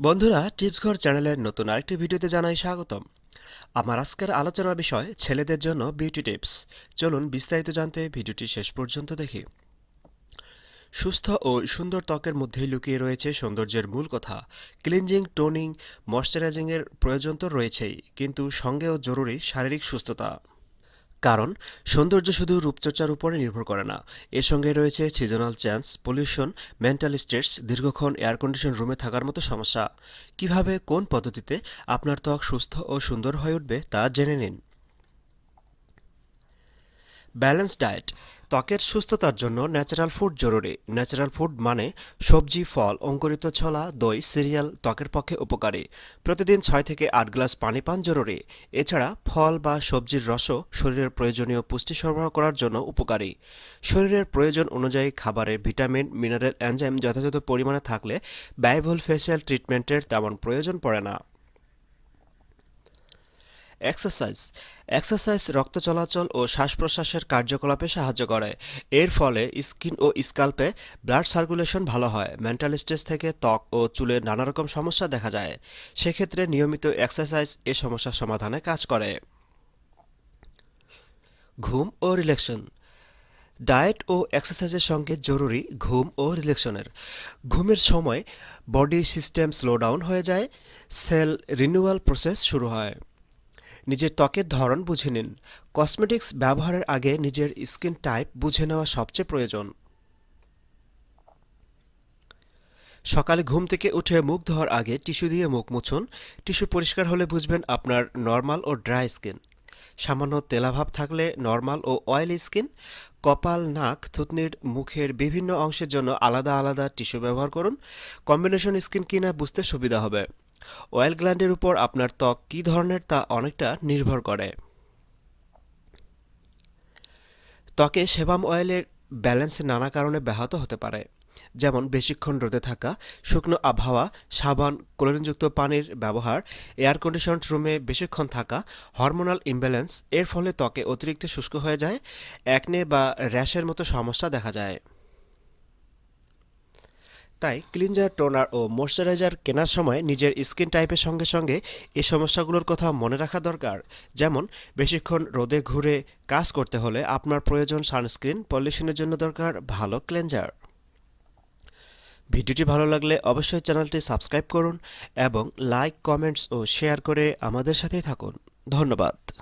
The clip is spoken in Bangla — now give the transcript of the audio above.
বন্ধুরা টিপস ঘর চ্যানেলের নতুন আরেকটি ভিডিওতে জানাই স্বাগতম। আমার আজকের আলোচনার বিষয়, ছেলেদের জন্য বিউটি টিপস চলুন বিস্তারিত জানতে ভিডিওটি শেষ পর্যন্ত দেখি। সুস্থ ও সুন্দর ত্বকের মধ্যেই লুকিয়ে রয়েছে সৌন্দর্যের মূল কথা। ক্লিনজিং, টোনিং, ময়শ্চারাইজিংয়ের প্রয়োজন তো রয়েছেই, কিন্তু সঙ্গেও জরুরি শারীরিক সুস্থতা। কারণ সৌন্দর্য শুধু রূপচর্চার উপরে নির্ভর করে না। এর সঙ্গে রয়েছে seasonal chance pollution mental stress দীর্ঘক্ষণ এয়ার কন্ডিশন রুমে থাকার মতো সমস্যা। কীভাবে, কোন পদ্ধতিতে আপনার ত্বক সুস্থ ও সুন্দর হয়ে উঠবে তা জেনে নিন। ব্যালেন্স ডায়েট ত্বকের সুস্থতার জন্য ন্যাচারাল ফুড জরুরি। ন্যাচারাল ফুড মানে সবজি, ফল, অঙ্কুরিত ছলা, দই সিরিয়াল ত্বকের পক্ষে উপকারী। প্রতিদিন ছয় থেকে আট গ্লাস পানি পান জরুরি। এছাড়া ফল বা সবজির রসও শরীরের প্রয়োজনীয় পুষ্টি সরবরাহ করার জন্য উপকারী। শরীরের প্রয়োজন অনুযায়ী খাবারে ভিটামিন, মিনারেল, এনজাইম যথাযথ পরিমাণে থাকলে ব্যয়বহুল ফেসিয়াল ট্রিটমেন্টের তেমন প্রয়োজন পড়ে না। এক্সারসাইজ। এক্সারসাইজ রক্ত চলাচল ও শ্বাস প্রশ্বাসের কার্যকলাপে সাহায্য করে। এর ফলে স্কিন ও স্কাল্পে ব্লাড সার্কুলেশন ভালো হয়। মেন্টাল স্ট্রেস থেকে ত্বক ও চুলের নানা রকম সমস্যা দেখা যায়। সেক্ষেত্রে নিয়মিত এক্সারসাইজ এ সমস্যার সমাধানে কাজ করে। ঘুম ও রিল্যাক্সন। ডায়েট ও এক্সারসাইজের সঙ্গে জরুরি ঘুম ও রিল্যাক্সনের। ঘুমের সময় বডি সিস্টেম স্লো ডাউন হয়ে যায়। সেল রিনিউয়াল প্রসেস শুরু হয়। নিজের ত্বকের ধরন বুঝে নিন। কসমেটিক্স ব্যবহারের আগে নিজের স্কিন টাইপ বুঝে নেওয়া সবচেয়ে প্রয়োজন। সকালে ঘুম থেকে উঠে মুখ ধোয়ার আগে টিস্যু দিয়ে মুখ মুছুন। টিস্যু পরিষ্কার হলে বুঝবেন আপনার নর্মাল ও ড্রাই স্কিন সামান্য তেলাভাব থাকলে নর্মাল ও অয়েলি স্কিন কপাল, নাক, থুতনির মুখের বিভিন্ন অংশের জন্য আলাদা আলাদা টিস্যু ব্যবহার করুন। কম্বিনেশন স্কিন কিনা বুঝতে সুবিধা হবে। অয়েল গ্ল্যান্ডের উপর আপনার ত্বক কী ধরনের তা অনেকটা নির্ভর করে। ত্বকে সেবাম অয়েলের ব্যালেন্স নানা কারণে ব্যাহত হতে পারে, যেমন বেশিক্ষণ রোদে থাকা, শুকনো আবহাওয়া, সাবান, ক্লোরিনযুক্ত পানির ব্যবহার, এয়ার কন্ডিশন রুমে বেশিক্ষণ থাকা, হরমোনাল ইমব্যালেন্স, এর ফলে ত্বকে অতিরিক্ত শুষ্ক হয়ে যায়, একনে বা র্যাশের মতো সমস্যা দেখা যায়। তাই ক্লিনজার, টোনার ও ময়শ্চারাইজার কেনার সময় নিজের স্কিন টাইপের সঙ্গে সঙ্গে এই সমস্যাগুলোর কথা মনে রাখা দরকার। যেমন, বেশিক্ষণ রোদে ঘুরে কাজ করতে হলে আপনার প্রয়োজন সানস্ক্রিন পলিউশনের জন্য দরকার ভালো ক্লিনজার। ভিডিওটি ভালো লাগলে অবশ্যই চ্যানেলটি সাবস্ক্রাইব করুন এবং লাইক, কমেন্টস ও শেয়ার করে আমাদের সাথেই থাকুন। ধন্যবাদ।